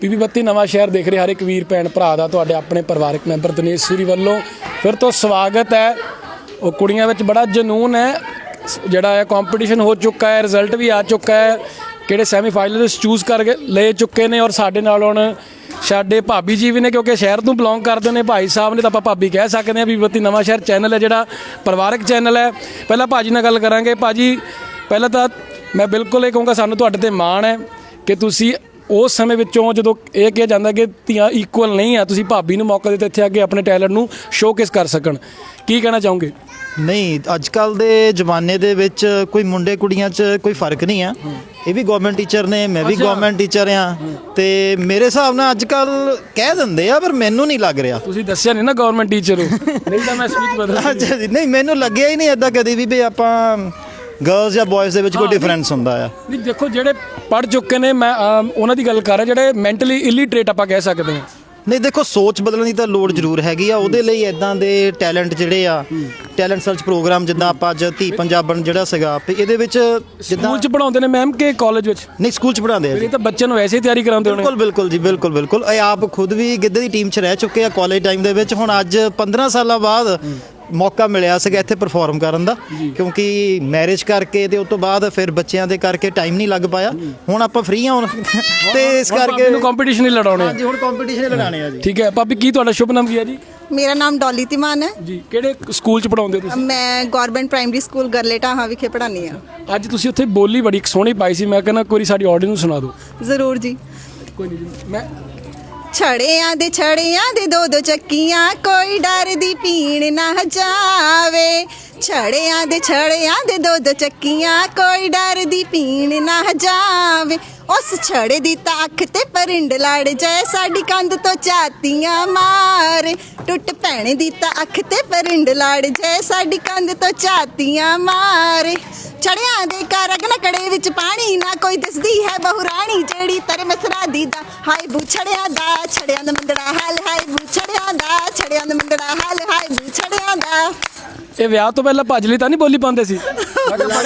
PP ਬੱਤੀ, ਨਵਾਂ ਸ਼ਹਿਰ ਦੇਖ ਰਹੇ ਹਰ ਇੱਕ ਵੀਰ, ਭੈਣ, ਭਰਾ ਦਾ ਤੁਹਾਡੇ ਆਪਣੇ ਪਰਿਵਾਰਕ ਮੈਂਬਰ ਦਿਨੇਸ਼ ਸੂਰੀ ਵੱਲੋਂ ਫਿਰ ਤੋਂ ਸਵਾਗਤ ਹੈ। ਉਹ ਕੁੜੀਆਂ ਵਿੱਚ ਬੜਾ ਜਨੂਨ ਹੈ। ਜਿਹੜਾ ਹੈ ਕੰਪੀਟੀਸ਼ਨ ਹੋ ਚੁੱਕਾ ਹੈ ਰਿਜ਼ਲਟ ਵੀ ਆ ਚੁੱਕਾ ਹੈ। ਕਿਹੜੇ ਸੈਮੀ ਫਾਈਨਲਿਸਟ ਚੂਜ਼ ਕਰਕੇ ਲੈ ਚੁੱਕੇ ਨੇ ਔਰ ਸਾਡੇ ਨਾਲ ਹੁਣ ਸਾਡੇ ਭਾਬੀ ਜੀ ਵੀ ਨੇ, ਕਿਉਂਕਿ ਸ਼ਹਿਰ ਤੋਂ ਬਿਲੋਂਗ ਕਰਦੇ ਨੇ ਭਾਈ ਸਾਹਿਬ ਨੇ ਤਾਂ ਆਪਾਂ ਭਾਬੀ ਕਹਿ ਸਕਦੇ ਹਾਂ। ਵੀ ਬੱਤੀ, ਨਵਾਂ ਸ਼ਹਿਰ ਚੈਨਲ ਹੈ, ਜਿਹੜਾ ਪਰਿਵਾਰਕ ਚੈਨਲ ਹੈ। ਪਹਿਲਾਂ ਭਾਜੀ ਨਾਲ ਗੱਲ ਕਰਾਂਗੇ। ਭਾਜੀ, ਪਹਿਲਾਂ ਤਾਂ ਮੈਂ ਬਿਲਕੁਲ ਇਹ ਕਹੂੰਗਾ, ਸਾਨੂੰ ਤੁਹਾਡੇ ਤੇ ਮਾਣ ਹੈ ਕਿ ਤੁਸੀਂ ਉਸ ਸਮੇਂ ਵਿੱਚੋਂ ਜਦੋਂ ਇਹ ਕਿਹਾ ਜਾਂਦਾ ਕਿ ਧੀਆਂ ਇਕੁਅਲ ਨਹੀਂ ਆ ਤੁਸੀਂ ਭਾਬੀ ਨੂੰ ਮੌਕਾ ਦਿੱਤਾ ਇੱਥੇ ਆ ਕੇ ਆਪਣੇ ਟੈਲੈਂਟ ਨੂੰ ਸ਼ੋਕੇਸ ਕਰ ਸਕਣ। ਕੀ ਕਹਿਣਾ ਚਾਹੋਗੇ? ਨਹੀਂ ਅੱਜ ਕੱਲ ਦੇ ਜ਼ਮਾਨੇ ਦੇ ਵਿੱਚ ਕੋਈ ਮੁੰਡੇ ਕੁੜੀਆਂ 'ਚ ਕੋਈ ਫ਼ਰਕ ਨਹੀਂ ਆ। ਇਹ ਵੀ ਗਵਰਨਮੈਂਟ ਟੀਚਰ ਨੇ ਮੈਂ ਵੀ। ਗਵਰਨਮੈਂਟ ਟੀਚਰ ਆ। ਤੇ ਮੇਰੇ ਹਿਸਾਬ ਨਾਲ ਅੱਜ ਕੱਲ ਕਹਿ ਦਿੰਦੇ ਆ ਪਰ ਮੈਨੂੰ ਨਹੀਂ ਲੱਗ ਰਿਹਾ। ਤੁਸੀਂ ਦੱਸਿਆ ਨਹੀਂ ਨਾ ਗਵਰਨਮੈਂਟ ਟੀਚਰ ਹੋ ਨਹੀਂ ਤਾਂ ਮੈਂ ਸਪੀਚ ਬਦਲ ਅੱਛਾ ਜੀ ਨਹੀਂ ਮੈਨੂੰ ਲੱਗਿਆ ਹੀ ਨਹੀਂ ਐਦਾਂ ਕਦੀ ਵੀ ਵੀ ਆਪਾਂ ਗਰਲਸ ਜਾਂ ਬॉयਜ਼ ਦੇ ਵਿੱਚ ਕੋਈ ਡਿਫਰੈਂਸ ਹੁੰਦਾ ਆ? ਨਹੀਂ ਦੇਖੋ ਜਿਹੜੇ ਪੜ ਚੁੱਕੇ ਨੇ ਮੈਂ ਅਮ, ਉਹਨਾਂ ਦੀ ਗੱਲ ਕਰ ਰਿਹਾ ਜਿਹੜੇ ਮੈਂਟਲੀ ਇਲਿਟਰੇਟ ਆਪਾਂ ਕਹਿ ਸਕਦੇ ਹਾਂ। ਨਹੀਂ ਦੇਖੋ ਸੋਚ ਬਦਲਣ ਦੀ ਤਾਂ ਲੋੜ ਜ਼ਰੂਰ ਹੈਗੀ ਆ। ਉਹਦੇ ਲਈ ਐਦਾਂ ਦੇ ਟੈਲੈਂਟ ਜਿਹੜੇ ਆ ਟੈਲੈਂਟ ਸਰਚ ਪ੍ਰੋਗਰਾਮ ਜਿੱਦਾਂ ਆਪਾਂ ਅੱਜ ਧੀ ਪੰਜਾਬਣ ਜਿਹੜਾ ਸੀਗਾ ਵੀ ਇਹਦੇ ਵਿੱਚ ਜਿੱਦਾਂ ਸਕੂਲ ਚ ਪੜਾਉਂਦੇ ਨੇ ਮੈਮ ਕਿ ਕਾਲਜ ਵਿੱਚ? ਨਹੀਂ ਸਕੂਲ ਚ ਪੜਾਉਂਦੇ ਆ ਜੀ। ਇਹ ਤਾਂ ਬੱਚਿਆਂ ਨੂੰ ਵੈਸੇ ਹੀ ਤਿਆਰੀ ਕਰਾਉਂਦੇ ਹੋਣੇ। ਬਿਲਕੁਲ ਬਿਲਕੁਲ ਜੀ ਬਿਲਕੁਲ ਬਿਲਕੁਲ। ਇਹ ਆਪ ਖੁਦ ਵੀ ਗਿੱਧੇ ਦੀ ਟੀਮ 'ਚ ਰਹਿ ਚੁੱਕੇ ਆ ਕਾਲਜ ਟਾਈਮ ਦੇ ਵਿੱਚ। ਹੁਣ ਅੱਜ 15 ਸਾਲਾਂ ਬਾਅਦ ਮੌਕਾ ਮਿਲਿਆ ਸੀਗਾ ਇੱਥੇ ਪਰਫਾਰਮ ਕਰਨ ਦਾ ਕਿਉਂਕਿ ਮੈਰਿਜ ਕਰਕੇ ਤੇ ਉਸ ਤੋਂ ਬਾਅਦ ਫਿਰ ਬੱਚਿਆਂ ਦੇ ਕਰਕੇ ਟਾਈਮ ਨਹੀਂ ਲੱਗ ਪਾਇਆ। ਹੁਣ ਆਪਾਂ ਫ੍ਰੀ ਆ ਹੁਣ। ਤੇ ਇਸ ਕਰਕੇ ਨੂੰ ਕੰਪੀਟੀਸ਼ਨ ਹੀ ਲੜਾਉਣੇ ਆ। ਹਾਂਜੀ ਹੁਣ ਕੰਪੀਟੀਸ਼ਨ ਲੜਾਣੇ ਆ ਜੀ। ਠੀਕ ਹੈ ਭਾਬੀ ਕੀ ਤੁਹਾਡਾ ਸ਼ੁਭ ਨਾਮ ਕੀ ਹੈ ਜੀ? ਮੇਰਾ ਨਾਮ ਡੋਲੀ ਤਿਮਾਨ ਹੈ। ਜੀ ਕਿਹੜੇ ਸਕੂਲ ਚ ਪੜਾਉਂਦੇ ਹੋ ਤੁਸੀਂ? ਮੈਂ ਗਵਰਨਮੈਂਟ ਪ੍ਰਾਇਮਰੀ ਸਕੂਲ ਗਰਲੇ ਢਾਹਾਂ ਵਿਖੇ ਪੜ੍ਹਾਉਂਦੀ ਹਾਂ। ਅੱਜ ਤੁਸੀਂ ਉੱਥੇ ਬੋਲੀ ਬੜੀ ਸੋਹਣੀ ਪਾਈ ਸੀ ਮੈਂ ਕਹਿੰਦਾ ਕੋਈ ਸਾਡੀ ਆਡੀਅנס ਨੂੰ ਸੁਣਾ ਦਿਓ। ਜ਼ਰੂਰ ਜੀ। ਕੋਈ ਨਹੀਂ ਜੀ ਮੈਂ ਛੜਿਆਂ ਦੇ ਛੜਿਆਂ ਦੇ ਦੋ ਦੋ ਚੱਕੀਆਂ ਕੋਈ ਡਰ ਦੀ ਪੀਣ ਨਾ ਜਾਵੇ। ਛੜਿਆਂ ਦੇ ਛੜਿਆਂ ਦੇ ਦੁੱਧ ਚੱਕੀਆਂ, ਕੋਈ ਡਰ ਦੀ ਪੀਣ ਨਾ ਜਾਵੇ। ਉਸ ਛੜੇ ਦੀ ਤਾਂ ਅੱਖ ਤੇ ਪਰਿੰਡ ਲੜ ਜਾਏ, ਸਾਡੀ ਕੰਧ ਤੋਂ ਝਾਤੀਆਂ ਮਾਰੇ। ਟੁੱਟ ਭੈਣੇ ਦੀ ਤਾਂ ਅੱਖ ਤੇ ਪਰਿੰਡ ਲੜ ਜਾਏ, ਸਾਡੀ ਕੰਧ ਤੋਂ ਝਾਤੀਆਂ ਮਾਰੇ। ਛੜਿਆਂ ਦੇ ਕਰਗ ਕੜੇ ਵਿੱਚ ਪਾਣੀ ਨਾ ਕੋਈ ਦਿਸਦੀ ਹੈ, ਬਹੁ ਰਾਣੀ ਜਿਹੜੀ ਤਰ ਮਸਰਾ ਦੀ ਦਾ। ਹਾਏ ਬੂ ਛੜਿਆਂ ਦਾ ਛੜਿਆਂ ਦਾ ਮੰਦੜਾ ਹਾਲ, ਹਾਏ ਬੂ ਛੜਿਆਂ ਦਾ ਛੜਿਆਂ ਦਾ ਮੰਦੜਾ ਹਾਲ, ਹਾਏ ਬੂ ਛੜਿਆਂ ਦਾ। ਇਹ ਵਿਆਹ ਤੋਂ ਪਹਿਲਾਂ ਭੱਜ ਲਈ ਤਾਂ ਨਹੀਂ ਬੋਲੀ ਪਾਉਂਦੇ ਸੀ?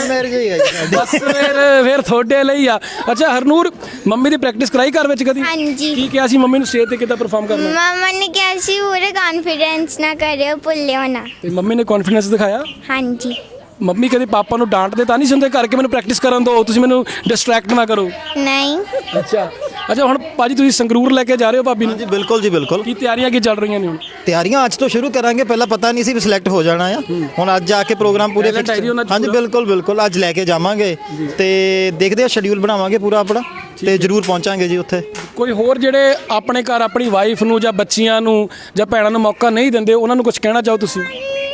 ਮੈਰਿਜ ਹੀ ਹੈ ਜੀ ਸਾਡੀ। ਬਸ ਫਿਰ ਫਿਰ ਤੁਹਾਡੇ ਲਈ ਆ। ਅੱਛਾ ਹਰਨੂਰ ਮੰਮੀ ਦੀ ਪ੍ਰੈਕਟਿਸ ਕਰਾਈ ਘਰ ਵਿੱਚ ਕਦੀ? ਹਾਂਜੀ। ਕੀ ਕਿਹਾ ਸੀ ਮੰਮੀ ਨੂੰ? ਸਟੇਜ ਤੇ ਕਿੱਦਾਂ ਪਰਫਾਰਮ ਕਰਨਾ? ਮਮਾ ਨੇ ਕਿਹਾ ਸੀ ਪੂਰੇ ਕੌਨਫੀਡੈਂਸ ਨਾ ਕਰਿਓ ਭੁੱਲਿਓ ਨਾ। ਤੇ ਮੰਮੀ ਨੇ ਕੌਨਫੀਡੈਂਸ ਦਿਖਾਇਆ? ਹਾਂਜੀ। ਮੰਮੀ ਕਦੇ ਪਾਪਾ ਨੂੰ ਡਾਂਟਦੇ ਤਾਂ ਨਹੀਂ ਸੁਣਦੇ ਕਰਕੇ ਮੈਨੂੰ ਪ੍ਰੈਕਟਿਸ ਕਰਨ ਦਿਓ ਤੁਸੀਂ ਮੈਨੂੰ ਡਿਸਟਰੈਕਟ ਨਾ ਕਰੋ? ਨਹੀਂ। ਅੱਛਾ। ਅੱਛਾ ਹੁਣ ਭਾਜੀ ਤੁਸੀਂ ਸੰਗਰੂਰ ਲੈ ਕੇ ਜਾ ਰਹੇ ਹੋ ਭਾਬੀ ਨੂੰ? ਹਾਂਜੀ ਬਿਲਕੁਲ ਜੀ ਬਿਲਕੁਲ। ਕੀ ਤਿਆਰੀਆਂ ਕੀ ਚੱਲ ਰਹੀਆਂ ਨੇ ਹੁਣ? ਤਿਆਰੀਆਂ ਅੱਜ ਤੋਂ ਸ਼ੁਰੂ ਕਰਾਂਗੇ ਪਹਿਲਾਂ ਪਤਾ ਨਹੀਂ ਸੀ ਵੀ ਸਿਲੈਕਟ ਹੋ ਜਾਣਾ ਆ। ਹੁਣ ਅੱਜ ਜਾ ਕੇ ਪ੍ਰੋਗਰਾਮ ਪੂਰੇ Talent ਹੈ ਜੀ ਉਹਨਾਂ 'ਚ ਹਾਂਜੀ। ਬਿਲਕੁਲ ਬਿਲਕੁਲ ਅੱਜ ਲੈ ਕੇ ਜਾਵਾਂਗੇ। ਤੇ ਦੇਖਦੇ ਆ ਸ਼ਡਿਊਲ ਬਣਾਵਾਂਗੇ ਪੂਰਾ ਆਪਣਾ ਤੇ ਜਰੂਰ ਪਹੁੰਚਾਂਗੇ ਜੀ ਉੱਥੇ। ਕੋਈ ਹੋਰ ਜਿਹੜੇ ਆਪਣੇ ਘਰ ਆਪਣੀ ਵਾਈਫ ਨੂੰ ਜਾਂ ਬੱਚੀਆਂ ਨੂੰ ਜਾਂ ਭੈਣਾਂ ਨੂੰ ਮੌਕਾ ਨਹੀਂ ਦਿੰਦੇ ਉਹਨਾਂ ਨੂੰ ਕੁਝ ਕਹਿਣਾ ਚਾਹੋ ਤੁਸੀਂ?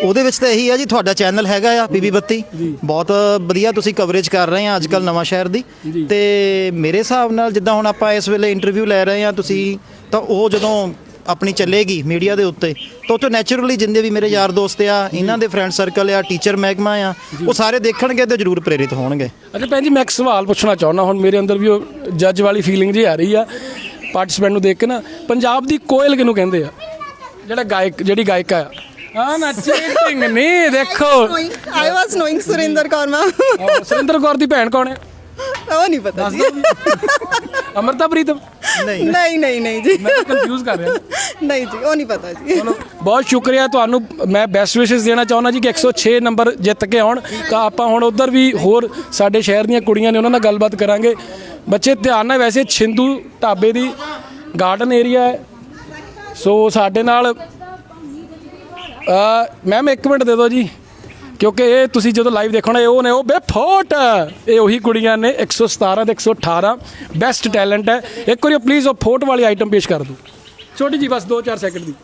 ਉਹਦੇ ਵਿੱਚ ਤਾਂ ਇਹੀ ਆ ਜੀ ਤੁਹਾਡਾ ਚੈਨਲ ਹੈਗਾ ਆ ਬੀਬੀ ਬੱਤੀ। ਬਹੁਤ ਵਧੀਆ ਤੁਸੀਂ ਕਵਰੇਜ ਕਰ ਰਹੇ ਆ ਅੱਜ ਕੱਲ ਨਵਾਂ ਸ਼ਹਿਰ ਦੀ। ਤੇ ਮੇਰੇ ਹਿਸਾਬ ਨਾਲ ਜਿੱਦਾਂ ਹੁਣ ਆਪਾਂ ਇਸ ਵੇਲੇ ਇੰਟਰਵਿਊ ਲੈ ਰਹੇ ਆ ਤੁਸੀਂ ਤਾਂ ਉਹ ਜਦੋਂ ਆਪਣੀ ਚੱਲੇਗੀ ਮੀਡੀਆ ਦੇ ਉੱਤੇ ਤਾਂ ਉਹ ਤੋਂ ਨੈਚੁਰਲੀ ਜਿੰਦੇ ਵੀ ਮੇਰੇ ਯਾਰ ਦੋਸਤ ਆ ਇਹਨਾਂ ਦੇ ਫਰੈਂਡ ਸਰਕਲ ਆ ਟੀਚਰ ਮਹਿਕਮਾ ਆ ਉਹ ਸਾਰੇ ਦੇਖਣਗੇ ਤੇ ਜਰੂਰ ਪ੍ਰੇਰਿਤ ਹੋਣਗੇ। ਅੱਛਾ ਭੈਣ ਜੀ ਮੈਂ ਇੱਕ ਸਵਾਲ ਪੁੱਛਣਾ ਚਾਹੁੰਦਾ ਹੁਣ ਮੇਰੇ ਅੰਦਰ ਵੀ ਉਹ ਜੱਜ ਵਾਲੀ ਫੀਲਿੰਗ ਜੀ ਆ ਰਹੀ ਆ ਪਾਰਟਿਸਪੈਂਟ ਨੂੰ ਦੇਖ ਕੇ ਨਾ ਪੰਜਾਬ ਦੀ ਕੋਇਲ ਕਿਹਨੂੰ ਕਹਿੰਦੇ ਆ? ਜਿਹੜਾ ਗਾਇਕ ਜਿਹੜੀ ਗਾਇਕਾ ਆ। ਨਾ ਚੀਟਿੰਗ ਨਹੀਂ ਦੇਖੋ। I was knowing Surinder Kaur ma'am uh Surinder Kaur ਦੀ ਭੈਣ ਕੌਣ ਹੈ? ਉਹ ਨਹੀਂ ਪਤਾ ਜੀ। ਅਮਰਤਾ ਪ੍ਰੀਤਮ ਨਹੀਂ। ਨਹੀਂ ਨਹੀਂ ਨਹੀਂ ਜੀ। ਮੈਂ ਕੰਫਿਊਜ਼ ਕਰ ਰਿਹਾ। ਨਹੀਂ ਜੀ ਉਹ ਨਹੀਂ ਪਤਾ ਜੀ। ਚਲੋ ਬਹੁਤ ਸ਼ੁਕਰੀਆ ਤੁਹਾਨੂੰ। ਮੈਂ ਬੈਸਟ ਵਿਸ਼ੇਸ ਦੇਣਾ ਚਾਹੁੰਦਾ ਜੀ ਕਿ 106 ਨੰਬਰ ਜਿੱਤ ਕੇ ਆਉਣ। ਤਾਂ ਆਪਾਂ ਹੁਣ ਉਧਰ ਵੀ ਹੋਰ ਸਾਡੇ ਸ਼ਹਿਰ ਦੀਆਂ ਕੁੜੀਆਂ ਨੇ ਉਹਨਾਂ ਨਾਲ ਗੱਲਬਾਤ ਕਰਾਂਗੇ। ਬੱਚੇ ਧਿਆਨ ਨਾਲ ਵੈਸੇ ਛਿੰਦੂ ਢਾਬੇ ਦੀ ਗਾਰਡਨ ਏਰੀਆ ਹੈ। ਸੋ ਸਾਡੇ ਨਾਲ ਮੈਮ 1 ਮਿੰਟ ਦੇ ਦਿਓ ਜੀ। ਕਿਉਂਕਿ ਇਹ ਤੁਸੀਂ ਜਦੋਂ ਲਾਈਵ ਦੇਖਣਾ ਇਹ ਉਹ ਨੇ ਉਹ ਬੇਫੋਟ। ਇਹ ਉਹੀ ਕੁੜੀਆਂ ਨੇ 117 ਤੇ 118 ਬੈਸਟ ਟੈਲੈਂਟ ਹੈ। ਇੱਕ ਵਾਰੀ ਪਲੀਜ਼ ਉਹ ਫੋਟ ਵਾਲੀ ਆਈਟਮ ਪੇਸ਼ ਕਰ ਦਿਓ। ਛੋਟੀ ਜੀ ਬਸ 2-4 ਸੈਕਿੰਡ ਦੀ।